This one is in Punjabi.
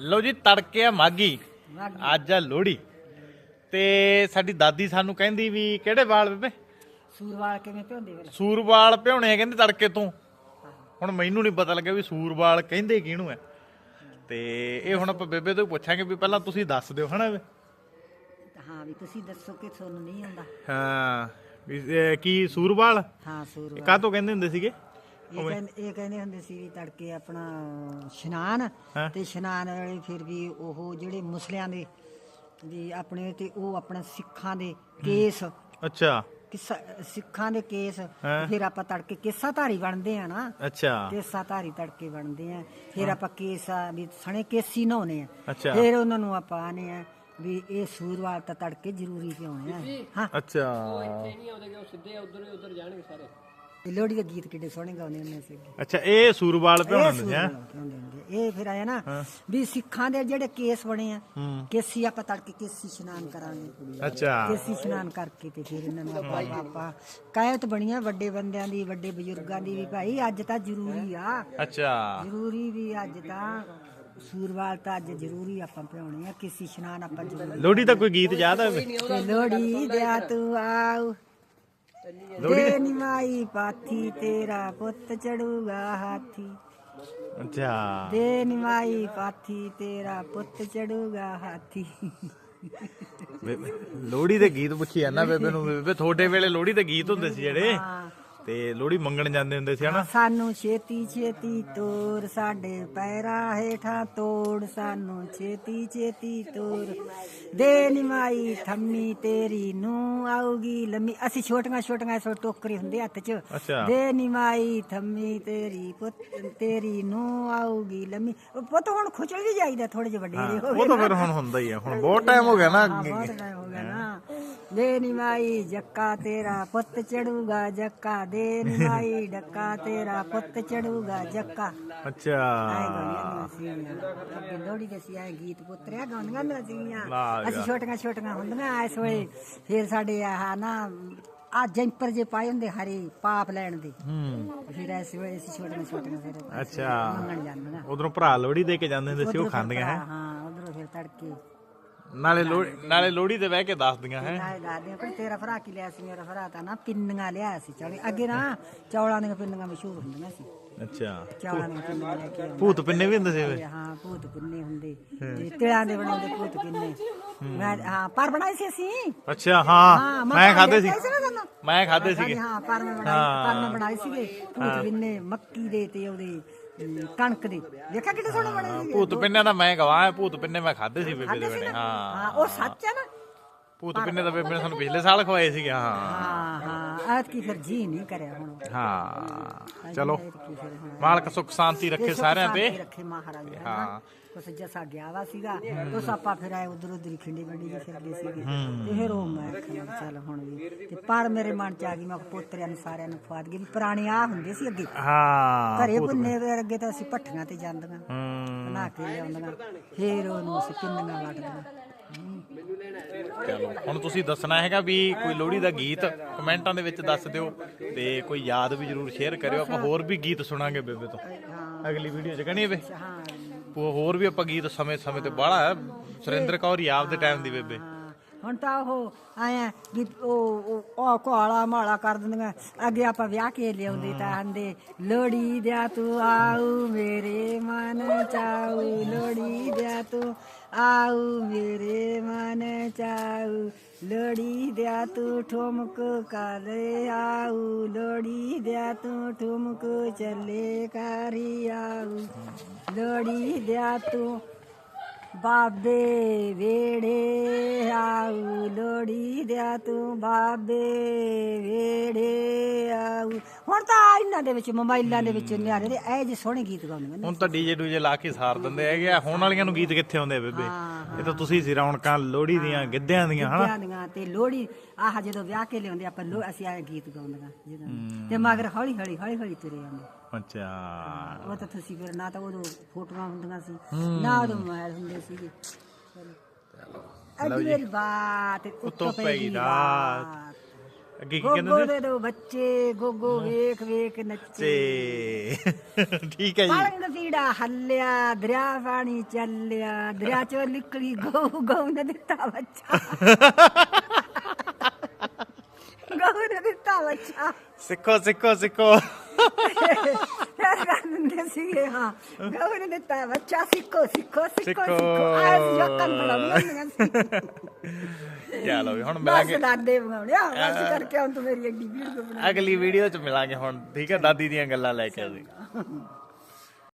ਲਓ ਜੀ ਤੜਕੇ ਆ ਮਾਗੀ। ਅੱਜ ਆ ਲੋਹੜੀ। ਤੇ ਸਾਡੀ ਦਾਦੀ ਸਾਨੂੰ ਕਹਿੰਦੀ ਵੀ ਕਿਹੜੇ ਵਾਲ ਬੇਬੇ? ਸੂਰਵਾਲ ਕਿਵੇਂ ਭਿਉਂਦੇ ਵੇਲੇ? ਸੂਰਵਾਲ ਭਿਉਣੇ ਆ ਕਹਿੰਦੇ ਤੜਕੇ ਤੋਂ। ਹੁਣ ਮੈਨੂੰ ਨਹੀਂ ਪਤਾ ਲੱਗਿਆ ਵੀ ਸੂਰਵਾਲ ਕਹਿੰਦੇ ਕਿਹਨੂੰ ਐ ਤੇ ਇਹ ਹੁਣ ਆਪਾਂ ਬੇਬੇ ਤੋਂ ਹੀ ਪੁੱਛਾਂਗੇ ਵੀ ਪਹਿਲਾਂ ਤੁਸੀਂ ਦੱਸ ਦਿਓ ਹਨਾ ਵੀ ਹਾਂ ਵੀ ਤੁਸੀਂ ਦੱਸੋ ਕਿ ਤੁਹਾਨੂੰ ਨਹੀਂ ਆਉਂਦਾ। ਹਾਂ ਵੀ ਇਹ ਕੀ ਸੂਰਵਾਲ? ਹਾਂ ਸੂਰਵਾਲ। ਕਾਹ ਤੋਂ ਕਹਿੰਦੇ ਹੁੰਦੇ ਸੀਗੇ? ਇਹ ਕਹਿੰਦੇ ਇਹ ਕਹਿੰਦੇ ਹੁੰਦੇ ਸੀ ਵੀ ਤੜਕੇ ਆਪਣਾ ਇਸ਼ਨਾਨ। ਤੇ ਇਸ਼ਨਾਨ ਵੇਲੇ ਫਿਰ ਵੀ ਉਹ ਜਿਹੜੇ ਮੁਸਲਿਆਂ ਦੇ ਵੀ ਆਪਣੇ ਤੇ ਉਹ ਆਪਣਾ ਸਿੱਖਾਂ ਦੇ ਕੇਸ। ਅੱਛਾ। ਕਿਸਾ ਸਿੱਖਾਂ ਦੇ ਕੇਸ। ਫਿਰ ਆਪਾਂ ਤੜਕੇ ਕੇਸਾ ਧਾਰੀ ਬਣਦੇ ਆ ਨਾ। ਅੱਛਾ। ਕੇਸਾ ਧਾਰੀ ਤੜਕੇ ਬਣਦੇ ਆ। ਫਿਰ ਆਪਾਂ ਕੇਸਾ ਵੀ ਸਣੇ ਕੇਸੀ ਨਹਾਉਣੇ ਆ। ਫਿਰ ਉਹਨਾਂ ਨੂੰ ਆਪਾਂ ਆਨੇ ਆ ਵੀ ਇਹ ਸੂਰਵਾਲ ਤਾਂ ਤੜਕੇ ਜ਼ਰੂਰੀ ਪਿਆਉਣੇ ਆ ਹਾਂ ਅੱਛਾ ਤੇ ਲੋਹੜੀ ਦੇ ਗੀਤ ਕਿੱਡੇ ਸੋਹਣੇ ਗਾਉਂਦੇ ਹੁੰਦੇ ਸੀ। ਅੱਛਾ ਇਹ ਸੂਰਵਾਲ ਭਿਉਣੇ ਹੁੰਦੇ ਹੁੰਦੇ। ਇਹ ਫਿਰ ਆਇਆ ਨਾ ਵੀ ਸਿੱਖਾਂ ਦੇ ਜਿਹੜੇ ਕੇਸ ਬਣੇ ਆ ਕੇਸੀ ਆਪਾਂ ਤੜਕੇ ਕੇਸੀ ਇਸ਼ਨਾਨ ਕਰਾਂਗੇ। ਅੱਛਾ। ਕੇਸੀ ਇਸ਼ਨਾਨ ਕਰਕੇ ਤੇ ਫਿਰ ਇਹਨਾਂ ਨੂੰ ਆਪਾਂ ਆਪਾਂ ਕਾਇਤ ਬਣੀਆਂ ਵੱਡੇ ਬੰਦਿਆਂ ਦੀ ਵੱਡੇ ਬਜ਼ੁਰਗਾਂ ਦੀ ਵੀ ਭਾਈ ਅੱਜ ਤਾਂ ਜ਼ਰੂਰੀ ਆ। ਅੱਛਾ। ਜ਼ਰੂਰੀ ਵੀ ਅੱਜ ਤਾਂ ਸੂਰਵਾਲ ਤਾਂ ਅੱਜ ਜ਼ਰੂਰੀ ਆਪਾਂ ਪਿਆਉਣੇ ਆ ਕਿਸੇ ਇਸ਼ਨਾਨ ਆਪਾਂ ਜ਼ਰੂਰੀ ਲੋਹੜੀ ਦਾ ਕੋਈ ਗੀਤ ਯਾਦ ਆਵੇ ਲੋੜੀ ਦਿਆ ਤੂੰ ਆਉ ਦੇ ਨਿਮਾਈ ਪਾਥੀ ਤੇਰਾ ਪੁੱਤ ਚੜੂਗਾ ਹਾਥੀ। ਅੱਛਾ। ਦੇ ਨਿਮਾਈ ਪਾਥੀ ਤੇਰਾ ਪੁੱਤ ਚੜੂਗਾ ਹਾਥੀ। ਲੋਹੜੀ ਦੇ ਗੀਤ ਪੁੱਛੀ ਜਾਂਦਾ ਬੇਬੇ ਨੂੰ ਬੇਬੇ ਤੁਹਾਡੇ ਵੇਲੇ ਲੋਹੜੀ ਦੇ ਗੀਤ ਹੁੰਦੇ ਸੀ ਜਿਹੜੇ। ਹਾਂ। ਤੇ ਲੋਹੜੀ ਮੰਗਣ ਜਾਂਦੇ ਹੁੰਦੇ ਸੀ ਹਨਾ? ਸਾਨੂੰ ਛੇਤੀ ਛੇਤੀ ਤੋਰ ਸਾਡੇ ਪੈਰਾਂ ਹੇਠਾਂ ਤੋੜ ਸਾਨੂੰ ਛੇਤੀ ਛੇਤੀ ਤੋਰ। ਦੇ ਨਿਮਾਈ ਥੰਮੀ ਤੇਰੀ ਨੂੰ ਆਊਗੀ ਲੰਮੀ। ਅਸੀਂ ਛੋਟੀਆਂ ਛੋਟੀਆਂ ਸੋ ਟੋਕਰੇ ਹੁੰਦੇ ਹੱਥ 'ਚ। ਅੱਛਾ। ਦੇ ਨਿਮਾਈ ਥੰਮੀ ਤੇਰੀ ਪੁੱਤ ਤੇਰੀ ਨੂੰ ਆਊਗੀ ਲੰਮੀ। ਉਹ ਪੁੱਤ ਹੁਣ ਖੁਚਲ ਵੀ ਜਾਈਦਾ ਥੋੜੇ ਜਿਹੇ ਵੱਡੇ ਜਿਹੇ ਹੋ ਉਹ ਤਾਂ ਫਿਰ ਹੁਣ ਹੁੰਦਾ ਹੀ ਆ। ਹੁਣ ਬਹੁਤ ਟਾਈਮ ਹੋ ਗਿਆ ਨਾ। ਹਾਂ, ਬਹੁਤ ਦੇ ਨਿਮਾਈ ਜੱਕਾ ਤੇਰਾ ਪੁੱਤ ਚੜੂਗਾ ਜੱਕਾ। ਦੇ ਨਿਮਾਈ ਡੱਕਾ ਤੇਰਾ ਪੁੱਤ ਚੜੂਗਾ ਜੱਕਾ। ਅੱਛਾ। ਲੋਹੜੀ ਦੇ ਸੀ ਆਏ ਗੀਤ ਪੁੱਤਰਿਆ ਗਾਉਂਦੀਆਂ ਹੁੰਦੀਆਂ ਸੀਗੀਆਂ ਅਸੀਂ ਛੋਟੀਆਂ ਛੋਟੀਆਂ ਹੁੰਦੀਆਂ ਇਸ ਵੇਲੇ ਫਿਰ ਸਾਡੇ ਆਹ ਨਾ ਆ ਜੈਂਪਰ ਜੇ ਪਾਏ ਹੁੰਦੇ ਹਰੇ ਪਾਪ ਲੈਣ ਦੇ। ਹੂੰ। ਫਿਰ ਇਸ ਵੇਲੇ ਅਸੀਂ ਛੋਟੀਆਂ ਛੋਟੀਆਂ ਫਿਰ। ਅੱਛਾ। ਉਧਰੋਂ ਭਰਾ ਲੋਹੜੀ ਦੇ ਕੇ ਜਾਂਦੇ ਹੁੰਦੇ ਸੀ ਉਹ ਖਾਂਦੀਆਂ ਹੈ? ਹਾਂ ਉਧਰੋਂ ਫਿਰ ਤੜਕੇ। ਨਾਲੇ ਲੋਹੜੀ ਨਾਲੇ ਲੋਹੜੀ ਤੇ ਬਹਿ ਕੇ ਦੱਸਦੀਆਂ ਹੈ। ਨਾਲੇ ਦੱਸਦੇ ਪਰ ਤੇਰਾ ਭਰਾ ਕੀ ਲਿਆ ਸੀ ਮੇਰਾ ਭਰਾ ਤਾਂ ਨਾ ਪਿੰਨੀਆਂ ਲਿਆ ਸੀ ਚੌਲੇ। ਅੱਗੇ ਨਾ ਚੌਲਾਂ ਦੀਆਂ ਪਿੰਨੀਆਂ ਮਸ਼ਹੂਰ ਹੁੰਦੀਆਂ ਸੀ। ਅੱਛਾ। ਚੌਲਾਂ ਦੀਆਂ ਪਿੰਨੀਆਂ ਲੈ ਕੇ ਆਉਂਦੇ। ਭੂਤ ਪਿੰਨੇ ਵੀ ਹੁੰਦੇ ਸੀ ਵੇ ਹਾਂ ਭੂਤ ਪਿੰਨੇ ਹੁੰਦੇ। ਤੇ ਤਿਲਾਂ ਦੇ ਬਣਾਉਂਦੇ ਭੂਤ ਪਿੰਨੇ। ਮੈਂ ਹਾਂ ਪਰ ਬਣਾਏ ਸੀ ਅਸੀਂ। ਅੱਛਾ ਹਾਂ। ਮੈਂ ਖਾਦੇ ਸੀ। ਮੈਂ ਖਾਦੇ ਸੀਗੇ। ਹਾਂ ਪਰ ਮੈਂ ਬਣਾਏ ਪਰ ਮੈਂ ਬਣਾਏ ਸੀਗੇ। ਭੂਤ ਪਿੰਨੇ ਮੱਕੀ ਦੇ ਤੇ ਉਹਦੇ ਕਣਕ ਦੇ। ਦੇਖਿਆ ਕਿੱਡੇ ਸੋਹਣੇ ਬਣੇ ਭੂਤ ਪਿੰਨੇ ਦਾ ਮੈਂ ਗਵਾਹ ਹਾਂ ਭੂਤ ਪਿੰਨੇ ਮੈਂ ਖਾਦੇ ਸੀ ਬੇਬੇ ਦੇ ਹਾਂ। ਹਾਂ ਉਹ ਸੱਚ ਹੈ ਨਾ? ਭੂਤ ਪਿੰਨੇ ਤਾਂ ਬੇਬੇ ਨੇ ਸਾਨੂੰ ਪਿਛਲੇ ਸਾਲ ਖਵਾਏ ਸੀਗੇ ਹਾਂ। ਹਾਂ ਹਾਂ। ਐਤ ਕੀ ਫਿਰ ਜੀ ਨਹੀਂ ਕਰਿਆ ਹੁਣ। ਹਾਂ ਚਲੋ। ਐਤਕੀ ਫਿਰ ਹੁਣ। ਮਾਲਕ ਸੁਖ ਸ਼ਾਂਤੀ ਰੱਖੇ ਸਾਰਿਆਂ ਤੇ। ਸ਼ਾਂਤੀ ਰੱਖੇ ਮਹਾਰਾਜ ਹਾਂ। ਹਾਂ ਕੁਛ ਜਸਾ ਗਿਆ ਵਾ ਸੀਗਾ ਉਸ ਆਪਾਂ ਫਿਰ ਆਏ ਉਧਰ ਉਧਰ ਖਿੰਡੀ ਵੰਡੀ ਜੀ ਫਿਰਦੇ ਸੀਗੇ। ਤੇ ਫਿਰ ਉਹ ਮੈਂ ਆਖਿਆ ਵੀ ਚੱਲ ਹੁਣ ਵੀ। ਤੇ ਪਰ ਮੇਰੇ ਮਨ ਚ ਆ ਗਈ ਮੈਂ ਕਿਹਾ ਪੋਤਰਿਆਂ ਨੂੰ ਸਾਰਿਆਂ ਨੂੰ ਖਵਾਦ ਗਈ ਵੀ ਪੁਰਾਣੇ ਆ ਹੁੰਦੇ ਸੀ ਅੱਗੇ। ਹਾਂ ਘਰੇ ਭੁੰਨੇ ਵੇ ਅੱਗੇ ਤਾਂ ਅਸੀਂ ਪੱਠੀਆਂ ਤੇ ਜਾਂਦੀਆਂ ਹੂੰ ਬਣਾ ਕੇ ਲਿਆਉਂਦੀਆਂ। ਫਿਰ ਉਹਨੂੰ ਅਸੀਂ ਪਿੰਨੀਆਂ ਵੱਟਦੀਆਂ ਚਲੋ ਹੁਣ ਤੁਸੀਂ ਦੱਸਣਾ ਹੈਗਾ ਵੀ ਕੋਈ ਲੋਹੜੀ ਦਾ ਗੀਤ ਕਮੈਂਟਾਂ ਦੇ ਵਿੱਚ ਦੱਸ ਦਿਓ ਤੇ ਕੋਈ ਯਾਦ ਵੀ ਜਰੂਰ ਸ਼ੇਅਰ ਕਰਿਓ। ਆਪਾਂ ਹੋਰ ਵੀ ਗੀਤ ਸੁਣਾਂਗੇ ਬੇਬੇ ਤੋਂ। ਅਗਲੀ ਵੀਡੀਓ 'ਚ ਕਹਣੀ ਬੇ? ਹਾਂ। ਹੋਰ ਵੀ ਆਪਾਂ ਗੀਤ ਸਮੇਂ ਸਮੇਂ ਤੇ ਬਾਹਲਾ ਸੁਰਿੰਦਰ ਕੌਰ ਹੀ ਆਪਦੇ ਟਾਈਮ ਦੀ ਬੇਬੇ। ਹੁਣ ਤਾਂ ਉਹ ਆਇਆ ਵੀ ਉਹ ਉਹ- ਕੋਲਾ ਮਾਲਾ ਕਰ ਦਿੰਦੀਆਂ। ਅੱਗੇ ਆਪਾਂ ਵਿਆਹ ਕੇ ਲਿਆਉਂਦੇ ਤਾਂ ਆਂਦੇ ਲੋੜੀ ਦਿਆ ਤੂੰ ਆਉ ਮੇਰੇ ਮਨ ਚਾਉ ਲੋੜੀ ਦਿਆ ਤੂੰ ਆਉ ਮੇਰੇ ਮਨ ਚਾਉ ਲੋੜੀ ਦਿਆ ਤੂੰ ਠੁਮਕ ਕਾਲੇ ਆਉ ਲੋੜੀ ਦਿਆ ਤੂੰ ਠੁਮਕ ਚੱਲੇ ਕਰੀ ਆਉ ਲੋੜੀ ਦਿਆ ਤੂੰ ਬਾਬੇ ਵੇੜੇ ਆਉ ਲੋੜੀ ਦਿਆ ਤੂੰ ਬਾਬੇ ਵੇੜੇ ਆਉ ਹੁਣ ਤਾਂ ਇਹਨਾਂ ਦੇ ਵਿੱਚ ਮੋਬਾਈਲਾਂ ਦੇ ਵਿੱਚ ਨਿਆਰੇ ਦੇ ਇਹ ਜਿਹੇ ਸੋਹਣੇ ਗੀਤ ਗਾਉਂਦੇ ਨੇ। ਹੁਣ ਤਾਂ ਡੀਜੇ ਡੂਜੇ ਲਾ ਕੇ ਸਾਰ ਦਿੰਦੇ ਹੈਗੇ ਆ। ਹੁਣ ਵਾਲੀਆਂ ਨੂੰ ਗੀਤ ਕਿੱਥੇ ਆਉਂਦੇ ਆ ਬੇਬੇ? ਇਹ ਤਾਂ ਤੁਸੀਂ ਸੀ ਰੌਣਕਾਂ ਲੋਹੜੀ ਦੀਆਂ ਗਿੱਧਿਆਂ ਦੀਆਂ ਹਨਾ? ਵਿਆਹ ਦੀਆਂ ਤੇ ਲੋੜੀ ਆਹ ਜਦੋਂ ਵਿਆਹ ਕੇ ਲਿਆਉਂਦੇ ਆਪਾਂ ਲੋ ਅਸੀਂ ਆਏ ਗੀਤ ਗਾਉਂਦੀਆਂ ਜਦੋਂ ਤੇ ਮਗਰ ਹੌਲੀ ਹੌਲੀ ਹੌਲੀ ਹੌਲੀ ਤੁਰੇ ਆਉਂਦੇ। ਅੱਛਾ। ਉਹ ਤਾਂ ਤੁਸੀਂ ਫਿਰ ਨਾ ਤਾਂ ਉਦੋਂ ਫੋਟੋਆਂ ਹੁੰਦੀਆਂ ਸੀ ਨਾ ਉਦੋਂ ਮੋਬਾਈਲ ਹੁੰਦੇ ਸੀਗੇ। ਅੱਜ ਮੇਰੀ ਬਾਤ ਉੱਤੋਂ ਪੈ ਪੈ ਗਈ ਗਈ ਰਾਤ। ਅੱਗੇ ਕੀ ਗੋਗੋ ਕਹਿੰਦੇ ਦੇ ਦੋ ਬੱਚੇ ਗੋਗੋ ਵੇਖ ਵੇਖ ਨੱਚੇ। ਤੇ ਠੀਕ ਹੈ ਜੀ। ਪਲੰਗ ਪੀੜਾ ਹੱਲਿਆ ਦਰਿਆ ਪਾਣੀ ਚੱਲਿਆ ਦਰਿਆ ਚੋਂ ਨਿਕਲੀ ਗਊ ਗਊ ਨੇ ਦਿੱਤਾ ਬੱਚਾ। ਗਊ ਨੇ ਦਿੱਤਾ ਬੱਚਾ। ਸਿੱਖੋ ਸਿੱਖੋ ਸਿੱਖੋ। ਫਿਰ ਕਰ ਦਿੰਦੇ ਸੀਗੇ ਹਾਂ ਗਊ ਨੇ ਦਿੱਤਾ ਬੱਚਾ ਸਿੱਖੋ ਸਿੱਖੋ ਸਿੱਖੋ ਸਿੱਖੋ। ਸਿੱਖੋ ਆਜ ਜੱਕਨ ਬੜਾ ਸੀ ਚਲੋ ਵੀ ਹੁਣ ਬਸ ਮਿਲਾਂਗੇ ਦਾਦੇ ਬਣਾਉਣਿਆ ਬਸ ਕਰਕੇ ਹੁਣ ਤੂੰ ਮੇਰੀ ਅੱਡੀ ਵੀਡੀਓ ਬਣਾ ਅਗਲੀ ਵੀਡੀਓ ਚ ਮਿਲਾਂਗੇ ਹੁਣ ਠੀਕ ਹੈ ਦਾਦੀ ਦੀਆਂ ਗੱਲਾਂ ਲੈ ਕੇ ਅਸੀਂ